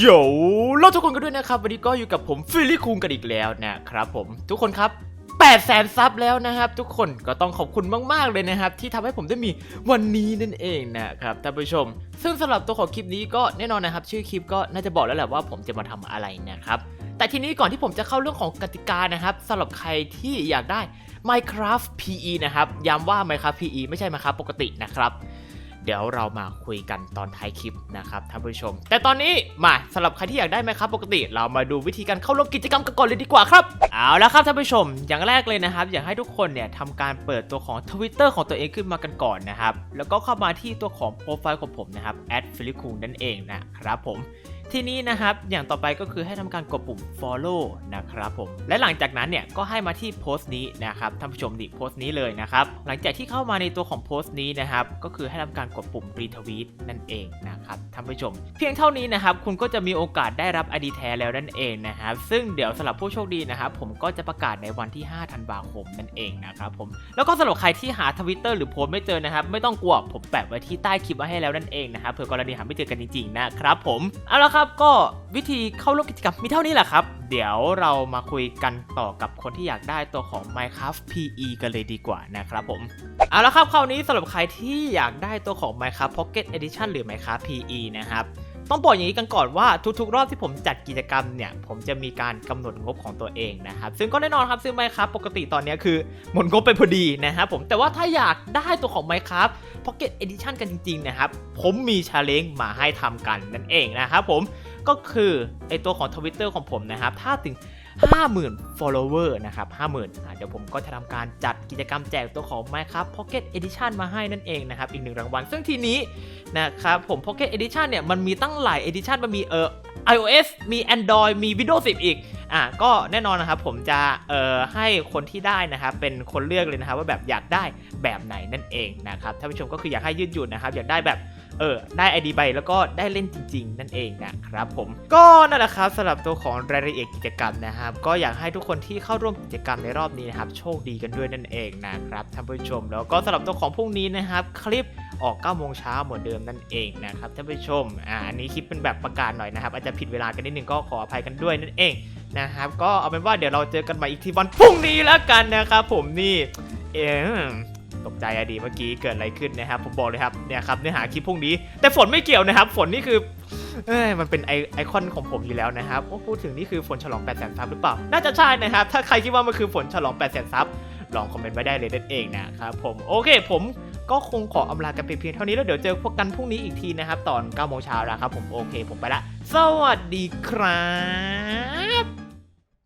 โยเราทุกคนกันด้วยนะครับ วันนี้ก็อยู่กับผมฟิลลี่คุงกันอีกแล้วนะครับผมทุกคนครับ8แสนซับแล้วนะครับ ทุกคนก็ต้องขอบคุณมาก ๆ เลยนะครับ ที่ทำให้ผมได้มีวันนี้นั่นเองนะครับท่านผู้ชม ซึ่งสำหรับตัวของคลิปนี้ก็แน่นอนนะครับ ชื่อคลิปก็น่าจะบอกแล้วแหละว่าผมจะมาทำอะไรนะครับแต่ทีนี้ก่อนที่ผมจะเข้าเรื่องของกติกานะครับสำหรับใครที่อยากได้ Minecraft PE นะครับย้ำว่า Minecraft PE ไม่ใช่ Minecraft ปกตินะครับ เดี๋ยวเรามาคุยกันตอนท้ายคลิปนะครับท่านผู้ชม แต่ตอนนี้มาสำหรับใครที่อยากได้ไหมครับ ปกติเรามาดูวิธีการเข้าร่วมกิจกรรมกันก่อนเลยดีกว่าครับ เอาละครับท่านผู้ชม อย่างแรกเลยนะครับ อยากให้ทุกคนเนี่ยทำการเปิดตัวของ Twitter ของตัวเองขึ้นมากันก่อนนะครับ แล้วก็เข้ามาที่ตัวของโปรไฟล์ของผมนะครับ f i l i c u นั่นเองนะครับผมทีนี้นะครับ อย่างต่อไปก็คือให้ทำการกดปุ่ม follow นะ ครับผมและหลังจากนั้นเนี่ยก็ให้มาที่โพสต์นี้นะครับท่านผู้ชมดิโพสต์นี้เลยนะครับหลังจากที่เข้ามาในตัวของโพสต์นี้นะครับก็คือให้ทำการกดปุ่ม retweet นั่นเองนะครับท่านผู้ชม เพียงเท่านี้นะครับคุณก็จะมีโอกาสได้รับ ID แท้แล้วนั่นเองนะครับซึ่งเดี๋ยวสำหรับผู้โชคดีนะครับผมก็จะประกาศในวันที่ 5 ธันวาคมนั่นเองนะครับผมแล้วก็สำหรับใครที่หาทวิตเตอร์หรือโพสต์ไม่เจอนะครับไม่ต้องกลัวผมแปะไว้ที่ใต้คลิปไว้ให้แล้วนั่นเองนะครับเผื่อกรณีหาไม่เจอกันจริงๆนะครับผมเอาละครับก็วิธีเข้าร่วมกิจกรรมมีเท่านี้แหละครับ เดี๋ยวเรามาคุยกันต่อกับคนที่อยากได้ตัวของ Minecraft PE กันเลยดีกว่านะครับผม เอาละครับคราวนี้สำหรับใครที่อยากได้ตัวของ Minecraft Pocket Edition หรือ Minecraft PE นะครับต้องบอกอย่างนี้กันก่อนว่าทุกๆ รอบที่ผมจัดกิจกรรมเนี่ย ผมจะมีการกำหนดงบของตัวเองนะครับ ซึ่งก็แน่นอนครับซึ่ง Minecraft ปกติตอนนี้คือหมดงบไปพอดีนะครับผมแต่ว่าถ้าอยากได้ตัวของ Minecraft Pocket Edition กันจริงๆนะครับ ผมมีชาเลนจ์มาให้ทำกันนั่นเองนะครับผม ก็คือไอตัวของ Twitter ของผมนะครับ ถ้าถึง 50,000 follower นะครับ 50,000อะเดี๋ยวผมก็จะทำการจัดกิจกรรมแจกตัวของ Minecraft Pocket Edition มาให้นั่นเองนะครับ อีกหนึ่งรางวัล ซึ่งทีนี้นะครับผม Pocket Edition เนี่ย มันมีตั้งหลาย Edition มันมีเออ iOS มี Android มี Windows 10 อีก อะ ก็แน่นอนนะครับ ผมจะเอ่อให้คนที่ได้นะครับ เป็นคนเลือกเลยนะครับว่าแบบอยากได้แบบไหนนั่นเองนะครับ ท่านผู้ชมก็คืออยากให้ยืดหยุ่นนะครับ อยากได้แบบ เออได้ ID ใบแล้วก็ได้เล่นจริง ๆ นั่นเองนะครับผมก็นั่นแหละครับสำหรับตัวของรายละเอียดกิจกรรมนะครับ ก็อยากให้ทุกคนที่เข้าร่วมกิจกรรมในรอบนี้นะครับโชคดีกันด้วยนั่นเองนะครับท่านผู้ชม แล้วก็สำหรับตัวของพรุ่งนี้นะครับ คลิปออก9โมงเช้าเหมือนเดิมนั่นเองนะครับท่านผู้ชมอ่าอันนี้คลิปเป็นแบบประกาศหน่อยนะครับ อาจจะผิดเวลากันนิดนึงก็ขออภัยกันด้วยนั่นเองนะครับก็เอาเป็นว่าเดี๋ยวเราเจอกันใหม่อีกทีวันพรุ่งนี้แล้วกันนะครับผมนี่เออ ตกใจอะดีเมื่อกี้เกิดอะไรขึ้นนะครับผมบอกเลยครับเนี่ยครับเนื้อหาคลิปพรุ่งนี้ แต่ฝนไม่เกี่ยวนะครับ ฝนนี่คือเอ้ยมันเป็นไอไอคอนของผมอยู่แล้วนะครับโอ้พูดถึงนี่คือฝนฉลอง8แสนซับหรือเปล่า น่าจะใช่นะครับ ถ้าใครคิดว่ามันคือฝนฉลอง8แสนซับลองคอมเมนต์ไว้ได้เลยนั่นเองนะครับผมโอเค ผมก็คงขออำลากันไปเพียงเท่านี้แล้วเดี๋ยวเจอพวกกันพรุ่งนี้อีกทีนะครับ ตอน9โมงเช้าแล้วครับผมโอเค ผมไปละ สวัสดีครับ